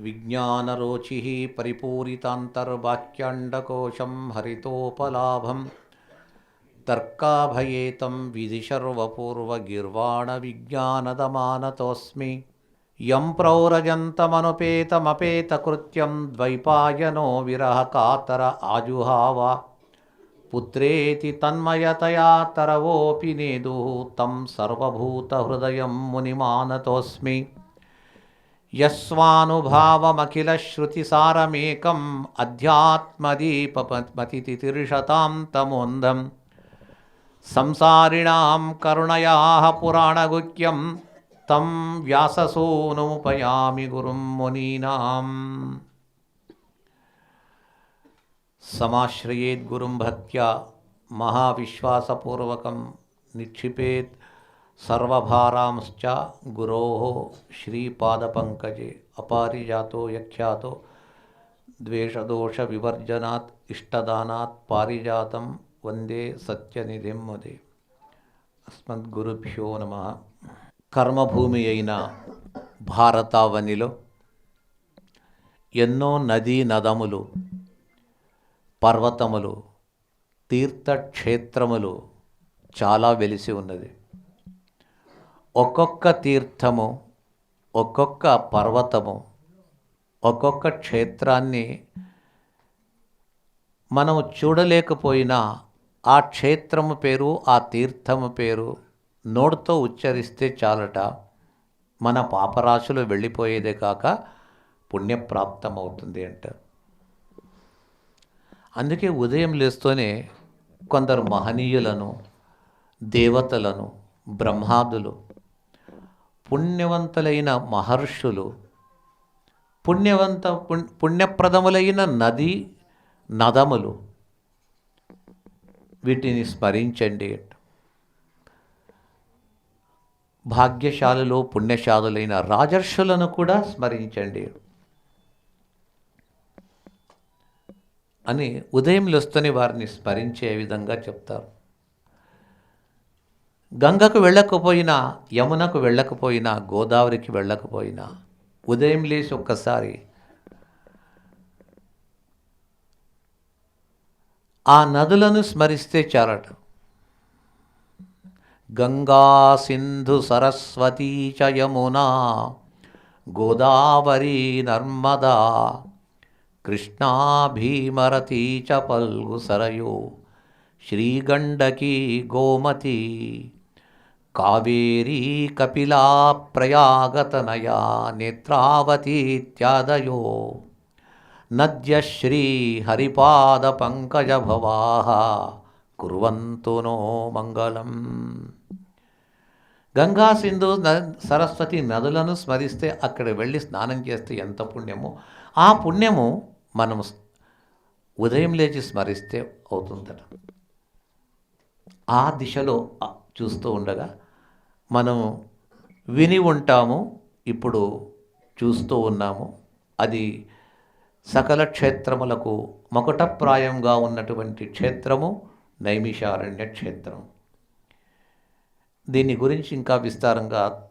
विज्ञानरोचिः परिपूरितान्तर्वाक्याण्डकोशं हरितोपलाभं तर्काभयेतं विधिशर्वपूर्वगिर्वाणविज्ञानदमानतोऽस्मि यं प्रौरजन्तमनुपेतमपेतकृत्यं द्वैपायनो विरहकातर आजुहाव। पुत्रेति तन्मयतया तरवोऽपि नेदुः तं सर्वभूतहृदयं मुनिमानतोऽस्मि यस्वानुभावमखिलश्रुतिसारमेकम् अध्यात्मदीपमतितितिर्षतां तमोन्धं संसारिणां करुणयाः पुराणगुह्यं तं व्याससूनुपयामि गुरुं मुनीनाम्। समाश्रयेद्गुरुं भक्त्या महाविश्वासपूर्वकं निक्षिपेत्। సర్వభారాంశ్చ గురో శ్రీపాదపంకజే అపారిజాతో యఖ్యాతో ద్వేషదోష వివర్జనాత్ ఇష్టదానాత్ పారిజాతం వందే సత్యనిధిం మదే అస్మద్గురుభ్యో నమ. కర్మభూమి అయిన భారతావనిలో ఎన్నో నదీ నదములు పర్వతములు తీర్థక్షేత్రములు చాలా వెలిసి ఉన్నది. ఒక్కొక్క తీర్థము ఒక్కొక్క పర్వతము ఒక్కొక్క క్షేత్రాన్ని మనము చూడలేకపోయినా ఆ క్షేత్రము పేరు ఆ తీర్థము పేరు నోటితో ఉచ్చరిస్తే చాలట. మన పాపరాశులు వెళ్ళిపోయేదే కాక పుణ్యప్రాప్తమవుతుంది అంటారు అందుకే ఉదయం లేస్తూనే కొందరు మహనీయులను దేవతలను బ్రహ్మాదులు పుణ్యవంతులైన మహర్షులు పుణ్యవంత పుణ్యప్రదములైన నది నదములు వీటిని స్మరించండి భాగ్యశాలలో పుణ్యశాలులైన రాజర్షులను కూడా స్మరించండి. అని ఉదయం లేస్తూనే వారిని స్మరించే విధంగా చెప్తారు. గంగకు వెళ్ళకపోయినా యమునకు వెళ్ళకపోయినా గోదావరికి వెళ్ళకపోయినా ఉదయం లేచి ఒక్కసారి ఆ నదులను స్మరిస్తే చాలట. గంగా సింధు సరస్వతీ చ యమునా గోదావరి నర్మదా కృష్ణా భీమరతీ చ పల్గు సరయో శ్రీగండకీ గోమతి. కావేరీ కపిలా ప్రయాగతనయా నేత్రావతీత్యాదయో నద్యశ్రీహరిపాదపంకజభవాः కుర్వంతు నో మంగళం. గంగా సింధు న సరస్వతి నదులను స్మరిస్తే అక్కడ వెళ్ళి స్నానం చేస్తే ఎంత పుణ్యమో ఆ పుణ్యము మనము ఉదయం లేచి స్మరిస్తే అవుతుందట. ఆ దిశలో చూస్తూ ఉండగా మనం విని ఉంటాము ఇప్పుడు చూస్తూ ఉన్నాము. అది సకల క్షేత్రములకు మకుటప్రాయంగా ఉన్నటువంటి క్షేత్రము నైమిషారణ్య క్షేత్రం. దీని గురించి ఇంకా విస్తారంగా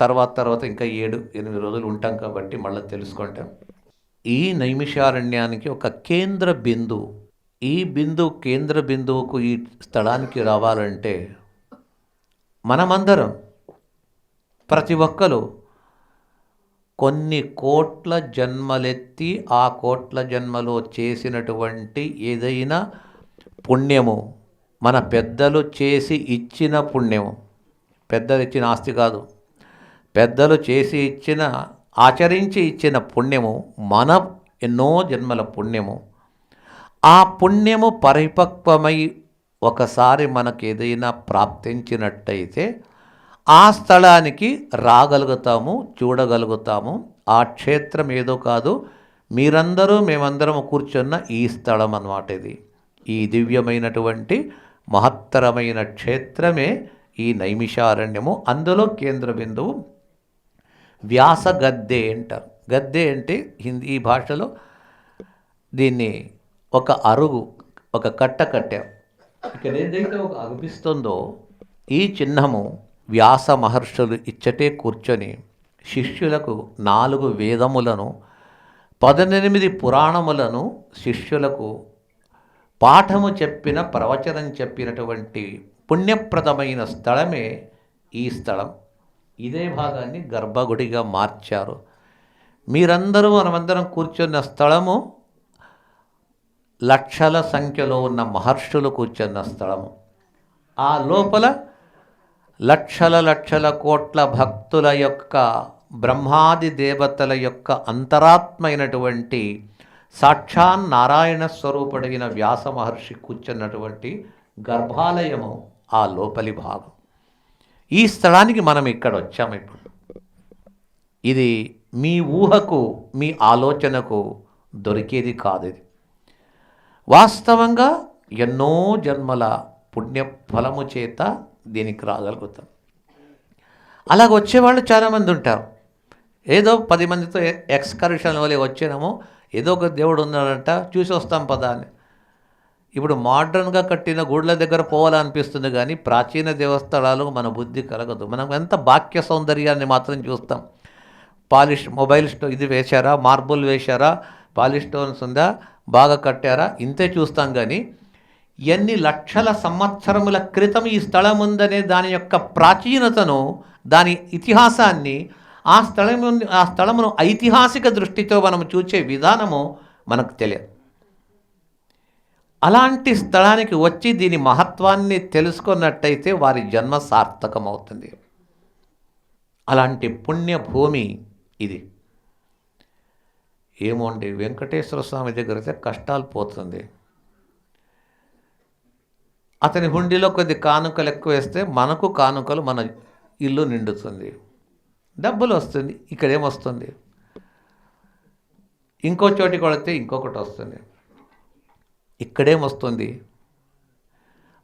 తర్వాత తర్వాత ఇంకా ఏడు ఎనిమిది రోజులు ఉంటాం కాబట్టి మళ్ళీ తెలుసుకుంటాం. ఈ నైమిషారణ్యానికి ఒక కేంద్ర బిందువు ఈ బిందువు కేంద్ర బిందువుకు ఈ స్థలానికి రావాలంటే మనమందరం ప్రతి ఒక్కరు కొన్ని కోట్ల జన్మలెత్తి ఆ కోట్ల జన్మలో చేసినటువంటి ఏదైనా పుణ్యము మన పెద్దలు చేసి ఇచ్చిన పుణ్యము. పెద్దలు ఇచ్చిన ఆస్తి కాదు. పెద్దలు చేసి ఇచ్చిన ఆచరించి ఇచ్చిన పుణ్యము మన ఎన్నో జన్మల పుణ్యము. ఆ పుణ్యము పరిపక్వమై ఒకసారి మనకు ఏదైనా ప్రాప్తించినట్టయితే ఆ స్థలానికి రాగలుగుతాము చూడగలుగుతాము. ఆ క్షేత్రం ఏదో కాదు మీరందరూ మేమందరం కూర్చున్న ఈ స్థలం అన్నమాట ఇది. ఈ దివ్యమైనటువంటి మహత్తరమైన క్షేత్రమే ఈ నైమిషారణ్యము. అందులో కేంద్ర బిందువు వ్యాస గద్దె అంటారు గద్దె అంటే హిందీ భాషలో దీన్ని ఒక అరుగు ఒక కట్ట కట్టారు ఇక్కడ ఏదైతే ఒక అనిపిస్తుందో ఈ చిహ్నము వ్యాస మహర్షులు ఇచ్చటే కూర్చొని శిష్యులకు నాలుగు వేదములను పద్దెనిమిది పురాణములను శిష్యులకు పాఠము చెప్పిన ప్రవచనం చెప్పినటువంటి పుణ్యప్రదమైన స్థలమే ఈ స్థలం. ఇదే భాగాన్ని గర్భగుడిగా మార్చారు. మీరందరూ మనమందరం కూర్చున్న స్థలము లక్షల సంఖ్యలో ఉన్న మహర్షులు కూర్చున్న స్థలము. ఆ లోపల లక్షల లక్షల కోట్ల భక్తుల యొక్క బ్రహ్మాది దేవతల యొక్క అంతరాత్మైనటువంటి సాక్షాన్ నారాయణ స్వరూపుడైన వ్యాస మహర్షి కూర్చున్నటువంటి గర్భాలయము ఆ లోపలి భాగం. ఈ స్థలానికి మనం ఇక్కడ వచ్చాము ఇప్పుడు. ఇది మీ ఊహకు మీ ఆలోచనకు దొరికేది కాదు ఇది. వాస్తవంగా ఎన్నో జన్మల పుణ్యఫలము చేత దీనికి రాగలుగుతాం. అలాగ వచ్చేవాళ్ళు చాలామంది ఉంటారు. ఏదో పది మందితో ఎక్స్కర్షన్ వల్ల వచ్చినాము ఏదో ఒక దేవుడు ఉన్నాడంట చూసి వస్తాం పదా అని. ఇప్పుడు మోడ్రన్గా కట్టిన గుడ్ల దగ్గర పోవాలనిపిస్తుంది కానీ ప్రాచీన దేవస్థలాలు మన బుద్ధి కలగదు. మనం ఎంత బాక్య సౌందర్యాన్ని మాత్రం చూస్తాం. పాలిష్ మొబైల్ స్టో ఇది వేశారా? మార్బుల్ వేశారా? పాలిష్ స్టోన్స్ ఉందా? బాగా కట్టారా? ఇంతే చూస్తాం కానీ ఎన్ని లక్షల సంవత్సరముల క్రితం ఈ స్థలం ఉందనే దాని యొక్క ప్రాచీనతను దాని ఇతిహాసాన్ని ఆ స్థలము ఆ స్థలమును ఐతిహాసిక దృష్టితో మనం చూసే విధానము మనకు తెలియదు. అలాంటి స్థలానికి వచ్చి దీని మహత్వాన్ని తెలుసుకున్నట్టయితే వారి జన్మ సార్థకమవుతుంది. అలాంటి పుణ్యభూమి ఇది. ఏమోండి వెంకటేశ్వర స్వామి దగ్గర అయితే కష్టాలు పోతుంది. అతని హుండీలో కొద్ది కానుకలు ఎక్కువ వేస్తే మనకు కానుకలు మన ఇల్లు నిండుతుంది. డబ్బులు వస్తుంది ఇక్కడేమొస్తుంది ఇంకో చోటికి కొడితే ఇంకొకటి వస్తుంది. ఇక్కడేమొస్తుంది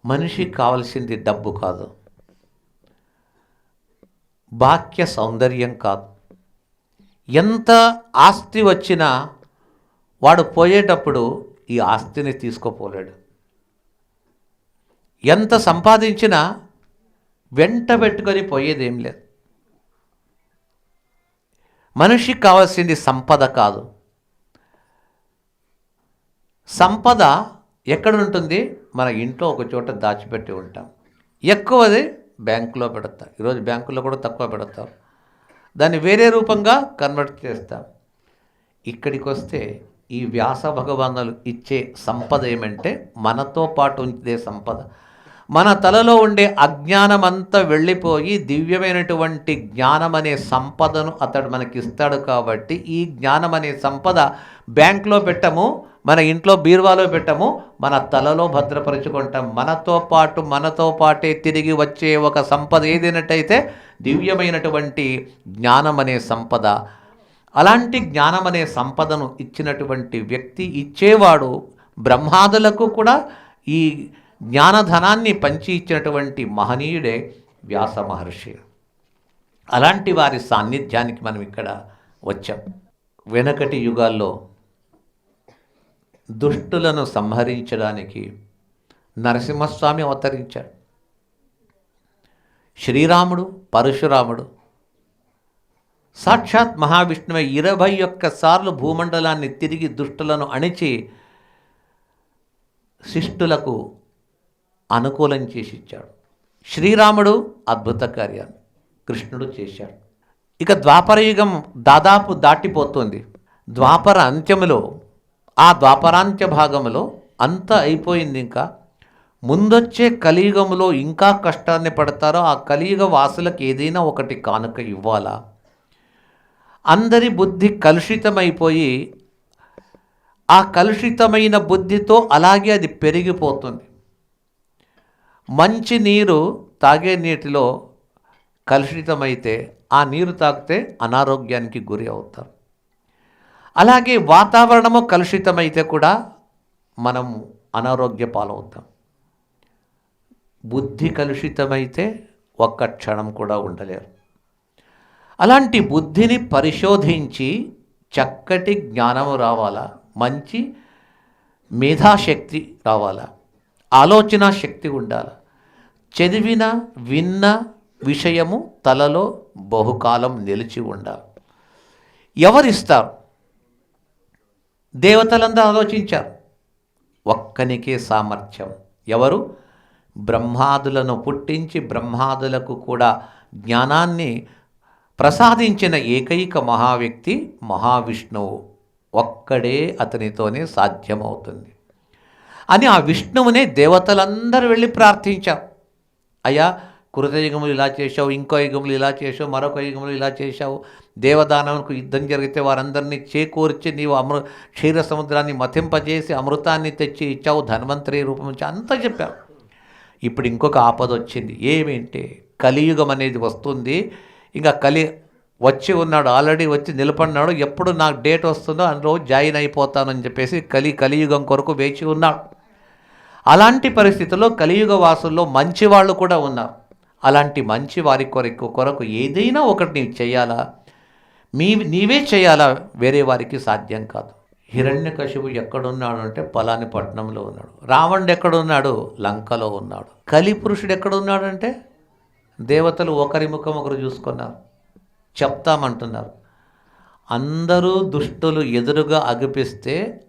మనిషికి కావలసింది డబ్బు కాదు. బాక్య సౌందర్యం కాదు. ఎంత ఆస్తి వచ్చినా వాడు పోయేటప్పుడు ఈ ఆస్తిని తీసుకోపోలేడు. ఎంత సంపాదించినా వెంట పెట్టుకొని పోయేదేం లేదు. మనిషికి కావాల్సింది సంపద కాదు. సంపద ఎక్కడ ఉంటుంది మన ఇంట్లో ఒక చోట దాచిపెట్టి ఉంటాం. ఎక్కువది బ్యాంకులో పెడతాం. ఈరోజు బ్యాంకులో కూడా తక్కువ పెడతారు దాన్ని వేరే రూపంగా కన్వర్ట్ చేస్తాం. ఇక్కడికి వస్తే ఈ వ్యాస భగవానులు ఇచ్చే సంపద ఏమంటే మనతో పాటు ఉంచే సంపద. మన తలలో ఉండే అజ్ఞానమంతా వెళ్ళిపోయి దివ్యమైనటువంటి జ్ఞానం అనే సంపదను అతడు మనకి ఇస్తాడు కాబట్టి ఈ జ్ఞానం అనే సంపద బ్యాంక్లో పెట్టము మన ఇంట్లో బీరువాలో పెట్టము మన తలలో భద్రపరుచుకుంటాం. మనతో పాటు మనతో పాటే తిరిగి వచ్చే ఒక సంపద ఏదైనట్టయితే దివ్యమైనటువంటి జ్ఞానం అనే సంపద. అలాంటి జ్ఞానం అనే సంపదను ఇచ్చినటువంటి వ్యక్తి ఇచ్చేవాడు బ్రహ్మాదులకు కూడా ఈ జ్ఞానధనాన్ని పంచి ఇచ్చినటువంటి మహనీయుడే వ్యాస మహర్షి. అలాంటి వారి సాన్నిధ్యానికి మనం ఇక్కడ వచ్చాం. వెనకటి యుగాల్లో దుష్టులను సంహరించడానికి నరసింహస్వామి అవతరించాడు. శ్రీరాముడు పరశురాముడు సాక్షాత్ మహావిష్ణువే ఇరవై ఒక్క సార్లు భూమండలాన్ని తిరిగి దుష్టులను అణిచి శిష్టులకు అనుకూలం చేసి ఇచ్చాడు శ్రీరాముడు అద్భుత కార్యాన్ని కృష్ణుడు చేశాడు. ఇక ద్వాపరయుగం దాదాపు దాటిపోతుంది. ద్వాపర అంత్యములో ఆ ద్వాపరాంత్య భాగంలో అంత అయిపోయింది ఇంకా. ముందొచ్చే కలియుగంలో ఇంకా కష్టాన్ని పడతారో ఆ కలియుగ వాసులకు ఏదైనా ఒకటి కానుక ఇవ్వాలా? అందరి బుద్ధి కలుషితమైపోయి ఆ కలుషితమైన బుద్ధితో అలాగే అది పెరిగిపోతుంది. మంచి నీరు తాగే నీటిలో కలుషితమైతే ఆ నీరు తాగితే అనారోగ్యానికి గురి అవుతారు అలాగే వాతావరణము కలుషితమైతే కూడా మనం అనారోగ్య పాలవుతాం. బుద్ధి కలుషితమైతే ఒక్క క్షణం కూడా ఉండలేరు. అలాంటి బుద్ధిని పరిశోధించి చక్కటి జ్ఞానము రావాలా? మంచి మేధాశక్తి రావాలా? ఆలోచన శక్తి ఉండాలి? చదివిన విన్న విషయము తలలో బహుకాలం నిలిచి ఉండాలి. ఎవరిస్తారు? దేవతలందరూ ఆలోచించారు. ఒక్కనికే సామర్థ్యం. ఎవరు? బ్రహ్మాదులను పుట్టించి బ్రహ్మాదులకు కూడా జ్ఞానాన్ని ప్రసాదించిన ఏకైక మహావ్యక్తి మహావిష్ణువు. ఒక్కడే అతనితోనే సాధ్యమవుతుంది. అని ఆ విష్ణువునే దేవతలందరూ వెళ్ళి ప్రార్థించారు. అయ్యా కృతయుగములు ఇలా చేశావు ఇంకో యుగములు ఇలా చేశావు మరొక యుగములు ఇలా చేశావు. దేవదానంకు యుద్ధం జరిగితే వారందరినీ చేకూర్చి నీవు అమృ క్షీర సముద్రాన్ని మతింపజేసి అమృతాన్ని తెచ్చి ఇచ్చావు ధన్వంతరి రూపం నుంచి అంతా చెప్పావు ఇప్పుడు ఇంకొక ఆపద వచ్చింది. ఏమేంటి కలియుగం అనేది వస్తుంది. ఇంకా కలి వచ్చి ఉన్నాడు ఆల్రెడీ వచ్చి నిలబడినాడు ఎప్పుడు నాకు డేట్ వస్తుందో అందులో జాయిన్ అయిపోతానని చెప్పేసి కలి కలియుగం కొరకు వేచి ఉన్నాడు. అలాంటి పరిస్థితుల్లో కలియుగ వాసుల్లో మంచి వాళ్ళు కూడా ఉన్నారు. అలాంటి మంచి వారి కొరకు కొరకు ఏదైనా ఒకటి నీవు చేయాలా? మీ నీవే చేయాలా? వేరే వారికి సాధ్యం కాదు. హిరణ్యకశిపు ఎక్కడున్నాడు అంటే పలాని పట్టణంలో ఉన్నాడు. రావణుడు ఎక్కడున్నాడు? లంకలో ఉన్నాడు. కలిపురుషుడు ఎక్కడున్నాడు అంటే? దేవతలు ఒకరి ముఖం ఒకరు చూసుకున్నారు. చెప్తామంటున్నారు. అందరూ దుష్టులు ఎదురుగా అగిపిస్తే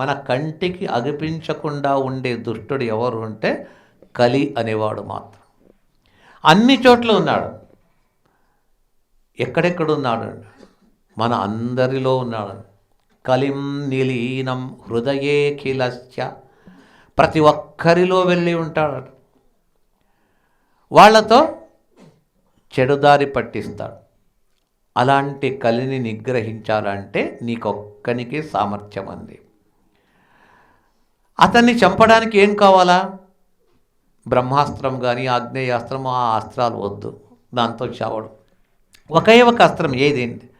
మన కంటికి అగిపించకుండా ఉండే దుష్టుడు ఎవరు అంటే కలి అనేవాడు మాత్రం. అన్ని చోట్ల ఉన్నాడు. ఎక్కడెక్కడ ఉన్నాడు? మన అందరిలో ఉన్నాడు. కలిం నిలీనం హృదయే కిలశ్చ ప్రతి ఒక్కరిలో వెళ్ళి ఉంటాడు. వాళ్ళతో చెడుదారి పట్టిస్తాడు. అలాంటి కలిని నిగ్రహించాలంటే నీకొక్కనికి సామర్థ్యం అంది అతన్ని చంపడానికి ఏం కావాలా? బ్రహ్మాస్త్రం కానీ ఆగ్నేయాస్త్రం ఆ అస్త్రాలు వద్దు. దాంతో చావడం. ఒకే ఒక అస్త్రం ఏదేంటి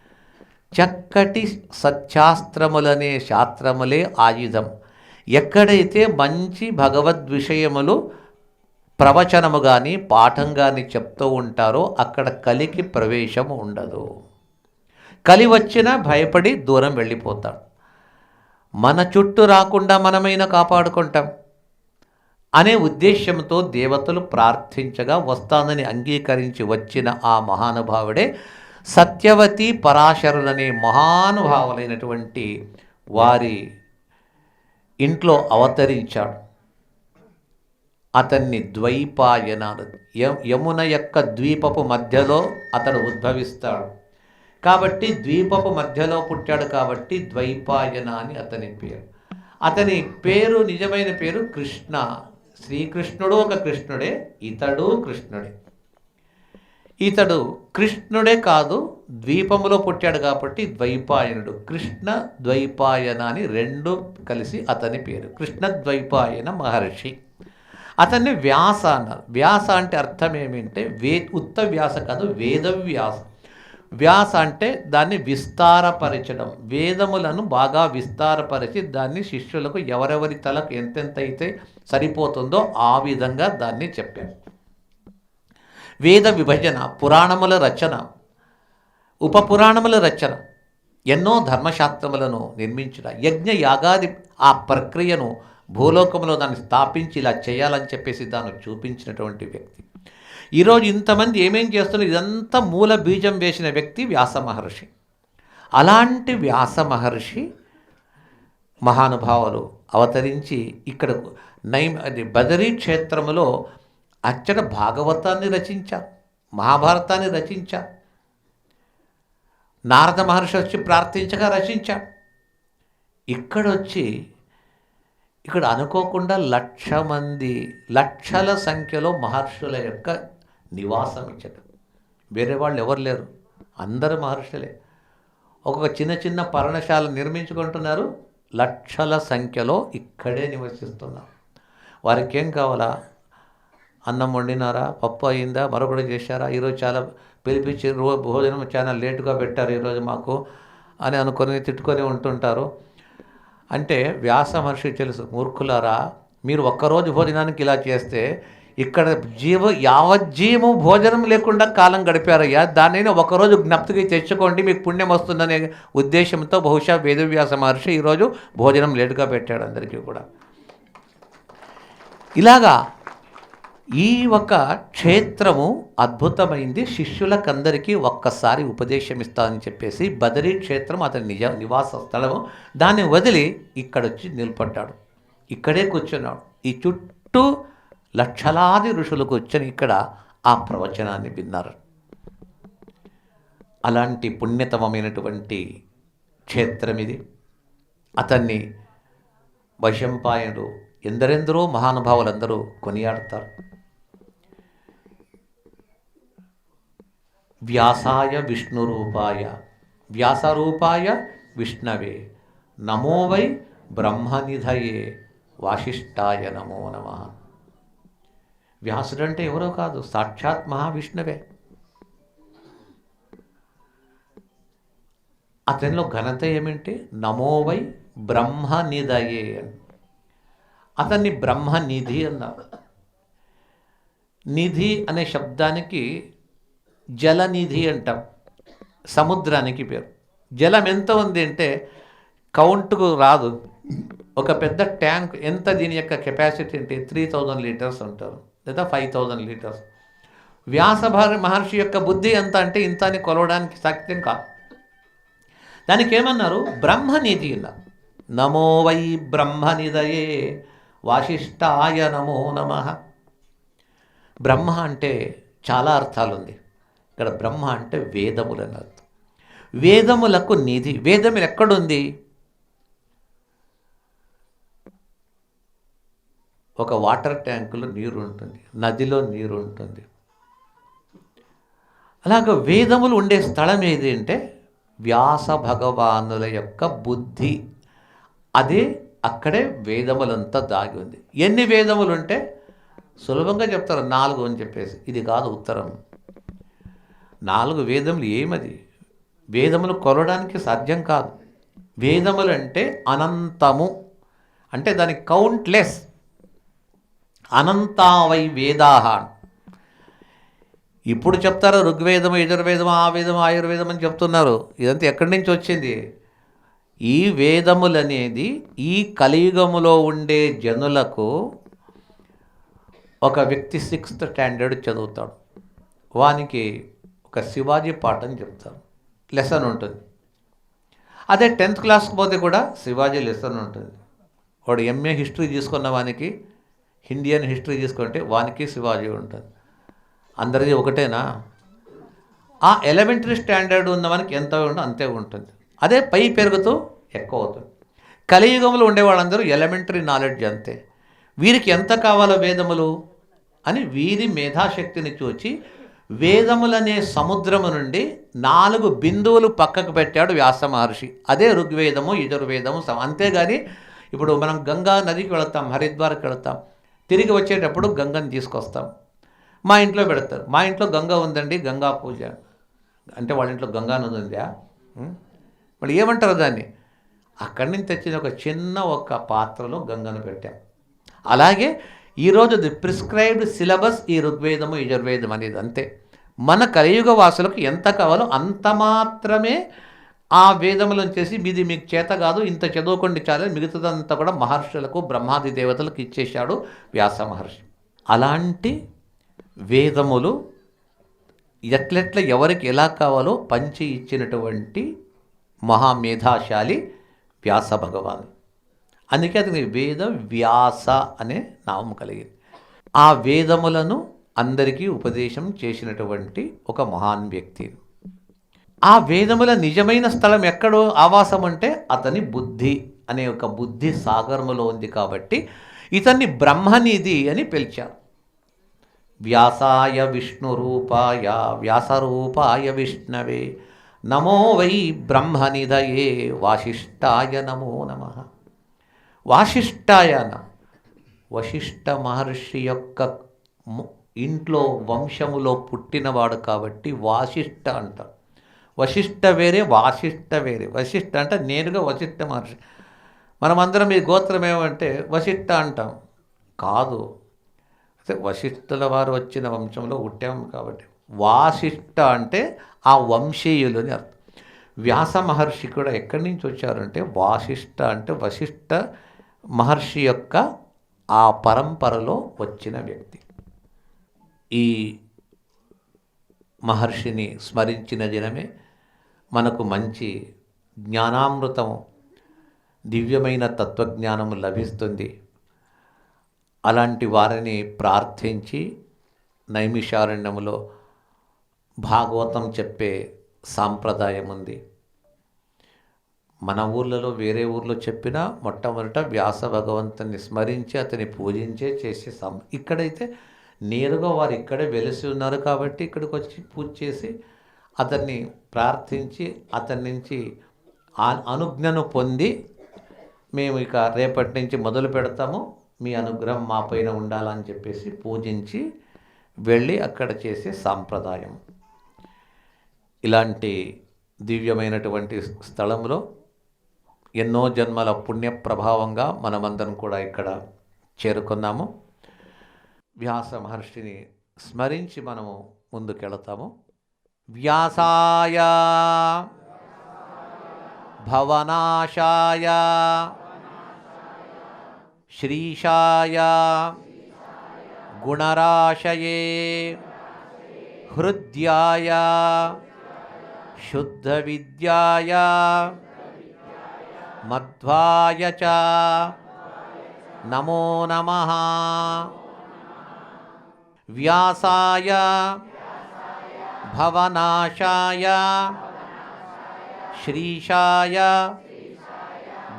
చక్కటి సత్యాస్త్రములనే శాస్త్రములే ఆయుధం. ఎక్కడైతే మంచి భగవద్ విషయములు ప్రవచనము కానీ పాఠం కానీ చెప్తూ ఉంటారో అక్కడ కలికి ప్రవేశం ఉండదు. కలి వచ్చినా భయపడి దూరం వెళ్ళిపోతాడు. మన చుట్టూ రాకుండా మనమైనా కాపాడుకుంటాం అనే ఉద్దేశంతో దేవతలు ప్రార్థించగా వస్తానని అంగీకరించి వచ్చిన ఆ మహానుభావుడే సత్యవతి పరాశరులనే మహానుభావులైనటువంటి వారి ఇంట్లో అవతరించాడు. అతన్ని ద్వైపాయనాలు యమున యొక్క ద్వీపపు మధ్యలో అతడు ఉద్భవిస్తాడు. కాబట్టి ద్వీపపు మధ్యలో పుట్టాడు కాబట్టి ద్వైపాయన అని అతని పేరు. అతని పేరు నిజమైన పేరు కృష్ణ. శ్రీకృష్ణుడు ఒక కృష్ణుడే ఇతడు కృష్ణుడే. ఇతడు కృష్ణుడే కాదు ద్వీపములో పుట్టాడు కాబట్టి ద్వైపాయనుడు. కృష్ణ ద్వైపాయన అని రెండు కలిసి అతని పేరు. కృష్ణ ద్వైపాయన మహర్షి. అతన్ని వ్యాస అన్నారు. వ్యాస అంటే అర్థం ఏమిటంటే వే ఉత్త వ్యాస కాదు వేదవ్యాస. వ్యాస అంటే దాన్ని విస్తారపరచడం. వేదములను బాగా విస్తారపరిచి దాన్ని శిష్యులకు ఎవరెవరి తలకు ఎంతెంత అయితే సరిపోతుందో ఆ విధంగా దాన్ని చెప్పారు. వేద విభజన పురాణముల రచన ఉపపురాణముల రచన ఎన్నో ధర్మశాస్త్రములను నిర్మించిన యజ్ఞ యాగాది ఆ ప్రక్రియను భూలోకంలో దాన్ని స్థాపించి ఇలా చేయాలని చెప్పేసి దాన్ని చూపించినటువంటి వ్యక్తి. ఈరోజు ఇంతమంది ఏమేం చేస్తున్నారు? ఇదంతా మూల బీజం వేసిన వ్యక్తి వ్యాస మహర్షి. అలాంటి వ్యాస మహర్షి మహానుభావులు అవతరించి ఇక్కడ నై అది బదరీ క్షేత్రములో అచ్చట భాగవతాన్ని రచించారు మహాభారతాన్ని రచించారు. నారద మహర్షి వచ్చి ప్రార్థించగా రచించాడు ఇక్కడొచ్చి ఇక్కడ అనుకోకుండా లక్ష మంది లక్షల సంఖ్యలో మహర్షుల యొక్క నివాసం ఇచ్చట. వేరే వాళ్ళు ఎవరు లేరు. అందరు మహర్షులే. ఒక్కొక్క చిన్న చిన్న పర్ణశాల నిర్మించుకుంటున్నారు. లక్షల సంఖ్యలో ఇక్కడే నివసిస్తున్నారు. వారికి ఏం కావాలా? అన్నం వండినారా? పప్పు అయిందా? మరొకటి చేశారా? ఈరోజు చాలా పిలిపించి రో భోజనం చాలా లేటుగా పెట్టారు ఈరోజు మాకు అని అనుకొని తిట్టుకొని ఉంటుంటారు. అంటే వ్యాస మహర్షి తెలుసు మూర్ఖులారా మీరు ఒక్కరోజు భోజనానికి ఇలా చేస్తే ఇక్కడ జీవ యావజ్జీవము భోజనం లేకుండా కాలం గడిపారయ్యా. దానిని ఒకరోజు జ్ఞప్తికి తెచ్చుకోండి. మీకు పుణ్యం వస్తుందనే ఉద్దేశంతో బహుశా వేదవ్యాస మహర్షి ఈరోజు భోజనం లేటుగా పెట్టాడు అందరికీ కూడా. ఇలాగా ఈ ఒక క్షేత్రము అద్భుతమైంది. శిష్యులకందరికీ ఒక్కసారి ఉపదేశం ఇస్తానని చెప్పేసి బదరీ క్షేత్రం అతని నిజ నివాస స్థలము. దాన్ని వదిలి ఇక్కడొచ్చి నిలబడ్డాడు. ఇక్కడే కూర్చున్నాడు. ఈ చుట్టూ లక్షలాది ఋషులకు వచ్చిన ఇక్కడ ఆ ప్రవచనాన్ని విన్నారు. అలాంటి పుణ్యతమమైనటువంటి క్షేత్రం ఇది అతన్ని వైశంపాయనుడు ఎందరెందరో మహానుభావులందరూ కొనియాడతారు. వ్యాసాయ విష్ణురూపాయ వ్యాసరూపాయ విష్ణవే నమో వై బ్రహ్మనిధయే వాసిష్ఠాయ నమో నమ. వ్యాసుడు అంటే ఎవరో కాదు సాక్షాత్ మహావిష్ణువే. అతనిలో ఘనత ఏమిటి నమోవై బ్రహ్మ బ్రహ్మనిధయే అతన్ని బ్రహ్మనిధి అన్నారు. నిధి అనే శబ్దానికి జలనిధి అంటాం సముద్రానికి పేరు. జలం ఎంత ఉంది అంటే కౌంట్కు రాదు. ఒక పెద్ద ట్యాంక్ ఎంత దీని యొక్క కెపాసిటీ అంటే త్రీ థౌజండ్ లీటర్స్ అంటారు. లేదా five thousand litres Vyasa Maharshi యొక్క బుద్ధి ఎంత అంటే ఇంత అని కొలవడానికి సాధ్యం కాదు దానికి ఏమన్నారు? బ్రహ్మనిధి ఇలా నమో వై బ్రహ్మనిధయే వాసిష్టాయ నమో నమ. బ్రహ్మ అంటే చాలా అర్థాలు ఉంది ఇక్కడ బ్రహ్మ అంటే వేదములని అర్థం వేదములకు నిధి వేదములు ఎక్కడుంది? ఒక వాటర్ ట్యాంకులో నీరు ఉంటుంది నదిలో నీరు ఉంటుంది అలాగ వేదములు ఉండే స్థలం ఏది అంటే వ్యాస భగవానుల యొక్క బుద్ధి. అదే అక్కడే వేదములంతా దాగి ఉంది. ఎన్ని వేదములు ఉంటే సులభంగా చెప్తారు. నాలుగు అని చెప్పేసి. ఇది కాదు ఉత్తరం. నాలుగు వేదములు ఏమది? వేదములు కొలడానికి సాధ్యం కాదు. వేదములు అంటే అనంతము. అంటే దాని కౌంట్లెస్ అనంతావై వేదాహ. ఇప్పుడు చెప్తారు ఋగ్వేదం యజుర్వేదం ఆ వేదం ఆయుర్వేదం అని చెప్తున్నారు. ఇదంతా ఎక్కడి నుంచి వచ్చింది? ఈ వేదములనేది ఈ కలియుగములో ఉండే జనులకు ఒక వ్యక్తి సిక్స్త్ స్టాండర్డ్ చదువుతాడు. వానికి ఒక శివాజీ పాఠం చెప్తాడు లెసన్ ఉంటుంది. అదే టెన్త్ క్లాస్కి పోతే కూడా శివాజీ లెసన్ ఉంటుంది. వాడు ఎంఏ హిస్టరీ తీసుకున్న వానికి ఇండియన్ హిస్టరీ తీసుకుంటే వానికి శివాజీ ఉంటుంది. అందరిది ఒకటేనా? ఆ ఎలిమెంటరీ స్టాండర్డ్ ఉన్న మనకి ఎంత ఉందో అంతే ఉంటుంది. అదే పై పెరుగుతూ ఎక్కువ అవుతుంది. కలియుగంలో ఉండే వాళ్ళందరూ ఎలిమెంటరీ నాలెడ్జ్ అంతే. వీరికి ఎంత కావాలో వేదములు అని వీరి మేధాశక్తిని చూచి వేదములనే సముద్రము నుండి నాలుగు బిందువులు పక్కకు పెట్టాడు వ్యాస మహర్షి. అదే ఋగ్వేదము యజుర్వేదము సమ అంతేగాని ఇప్పుడు మనం గంగా నదికి వెళతాం హరిద్వార్కి వెళతాం. తిరిగి వచ్చేటప్పుడు గంగని తీసుకొస్తాం. మా ఇంట్లో పెడతారు. మా ఇంట్లో గంగ ఉందండి గంగా పూజ. అంటే వాళ్ళ ఇంట్లో గంగా నది ఉందా? మరి ఏమంటారు దాన్ని? అక్కడి నుంచి తెచ్చిన ఒక చిన్న ఒక పాత్రలో గంగను పెట్టాం. అలాగే ఈరోజు ది ప్రిస్క్రైబ్డ్ సిలబస్ ఈ ఋగ్వేదము యజుర్వేదం అనేది అంతే. మన కలియుగ వాసులకు ఎంత కావాలో అంత మాత్రమే ఆ వేదములను చేసి మీది మీకు చేత కాదు ఇంత చదువుకోండి చాలు. మిగతాదంతా కూడా మహర్షులకు బ్రహ్మాది దేవతలకు ఇచ్చేశాడు వ్యాస మహర్షి. అలాంటి వేదములు ఎట్లెట్ల ఎవరికి ఎలా కావాలో పంచి ఇచ్చినటువంటి మహామేధాశాలి వ్యాస భగవాన్. అందుకే అతనికి వేద వ్యాస అనే నామం కలిగింది. ఆ వేదములను అందరికీ ఉపదేశం చేసినటువంటి ఒక మహాన్ వ్యక్తి. ఆ వేదముల నిజమైన స్థలం ఎక్కడో? ఆవాసం అంటే అతని బుద్ధి అనే ఒక బుద్ధి సాగరములో ఉంది కాబట్టి ఇతన్ని బ్రహ్మనిధి అని పిలిచారు. వ్యాసాయ విష్ణురూపాయ వ్యాసరూపాయ విష్ణవే నమో వై బ్రహ్మనిధయే వాసిష్ఠాయ నమో నమ. వాసిష్టాయన వశిష్ట వశిష్ఠ మహర్షి యొక్క ఇంట్లో వంశములో పుట్టినవాడు కాబట్టి వాసిష్ఠ అంటారు. వశిష్ఠ వేరే వాసిష్ఠ వేరే. వశిష్ఠ అంటే నేరుగా వశిష్ట మహర్షి. మనమందరం ఈ గోత్రం ఏమంటే వశిష్ఠ అంటాం. కాదు. అయితే వశిష్ఠుల వారు వచ్చిన వంశంలో పుట్టాము కాబట్టి. వాసిష్ఠ అంటే ఆ వంశీయులు అని అర్థం. వ్యాస మహర్షి కూడా ఎక్కడి నుంచి వచ్చారంటే వాసిష్ఠ అంటే వశిష్ట మహర్షి యొక్క ఆ పరంపరలో వచ్చిన వ్యక్తి. ఈ మహర్షిని స్మరించిన దినమే మనకు మంచి జ్ఞానామృతం దివ్యమైన తత్వజ్ఞానము లభిస్తుంది. అలాంటి వారిని ప్రార్థించి నైమిషారణ్యములో భాగవతం చెప్పే సాంప్రదాయం ఉంది. మన ఊర్లలో వేరే ఊర్లో చెప్పినా మొట్టమొదట వ్యాస భగవంతుని స్మరించి అతని పూజించే చేసే సం ఇక్కడైతే నేరుగా వారు ఇక్కడే వెలిసి ఉన్నారు కాబట్టి ఇక్కడికి వచ్చి పూజ చేసి అతన్ని ప్రార్థించి అతని నుంచి అనుజ్ఞను పొంది మేము ఇక రేపటి నుంచి మొదలు పెడతాము. మీ అనుగ్రహం మా పైన ఉండాలని చెప్పేసి పూజించి వెళ్ళి అక్కడ చేసే సాంప్రదాయం. ఇలాంటి దివ్యమైనటువంటి స్థలంలో ఎన్నో జన్మల పుణ్య ప్రభావంగా మనమందరం కూడా ఇక్కడ చేరుకున్నాము. వ్యాస మహర్షిని స్మరించి మనము ముందుకెళతాము. వ్యాసాయ భవనాశాయ శ్రీశాయ గుణరాశయే హృద్యాయ శుద్ధవిద్యాయ మధ్వాయ చ నమో నమః వ్యాసాయ भवनाशाय श्रीशाय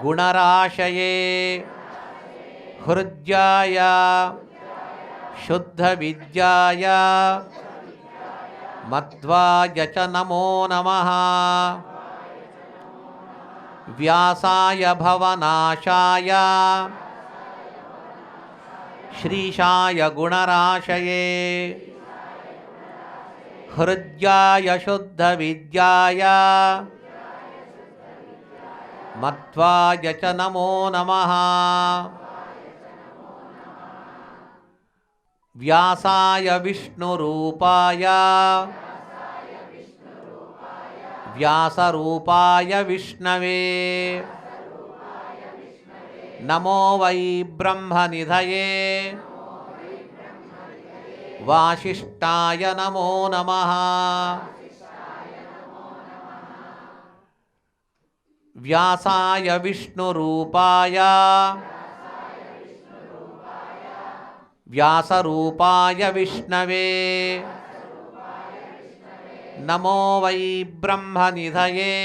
गुणराशये शुद्ध विद्याय मध्वाय च नमो नमः। व्यासाय भवनाशाय श्रीशाय गुणराशये। హృద్యాయ శుద్ధవిద్యాయ మధ్వాయ చ నమో నమః వ్యాసాయ విష్ణురూపాయ వ్యాసరూపాయ విష్ణవే నమో వై బ్రహ్మనిధయే వాసిష్ఠాయ నమో నమః వ్యాసాయ విష్ణురూపాయ వ్యాసరూపాయ విష్ణవే నమో వై బ్రహ్మనిధయే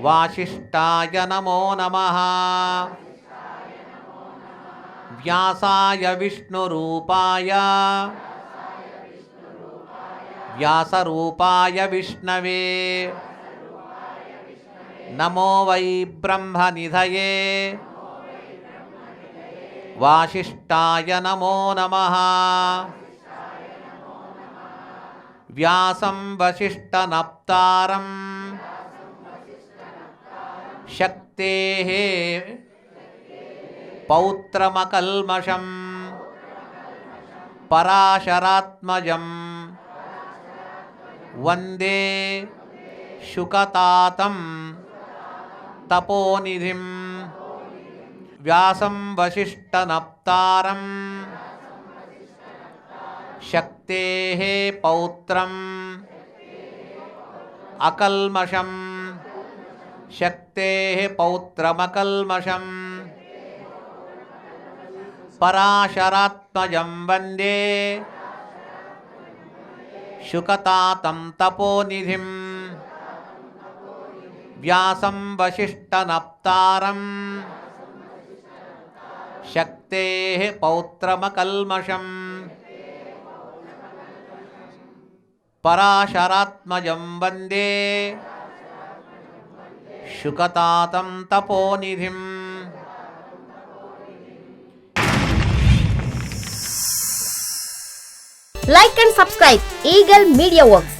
వాసిష్ఠాయ నమో నమః వ్యాసాయ విష్ణురూపాయ వ్యాసరూపాయ విష్ణవే నమో వై బ్రహ్మనిధయే వాసిష్ఠాయ నమో నమః వ్యాసం వసిష్ఠనప్తారం శక్తేः पौत्रमकल्मषं पराशरात्मजं वंदे शुकतातं तपोनिधिं व्यासं वसिष्ठनप्तारं शक्तेः पौत्रम्। अकल्मषं शक्तेः पौत्रमकल्मषम्। पराशरात्मज पराशरात्मजं वंदे। शुकतातं तपोनिधिं। व्यासं शक्ते शक्तेः पराशरात्मज वंदे शुकता तपोनिधि तपोनिधिम्। Like and subscribe Eagle Media Works